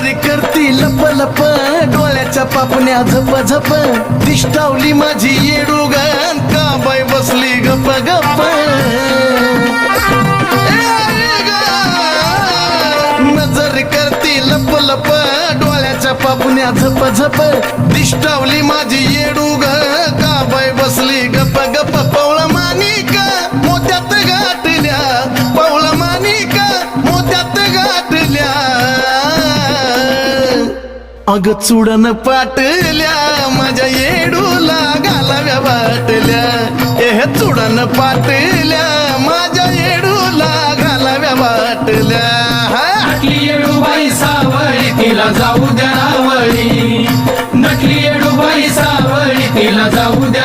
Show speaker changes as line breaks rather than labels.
नजर करती लप लप डोळ्याच्या पापण्या झप झप. दिष्टावली माझी येडूगण का बाय बसली गप गप. नजर करती लप लप डोळ्याच्या पापण्या झप झप. दिष्टावली माझी येडू अग चुडन पाटल्या माझ्या येडूला घालाव्या वाटल्या हे चुडन पाटल्या माझ्या येडूला घालाव्या वाटल्या नकली
येडूबाई सावळी तिला जाऊ द्या नावळी नकली येडूबाई सावळी तिला जाऊ द्या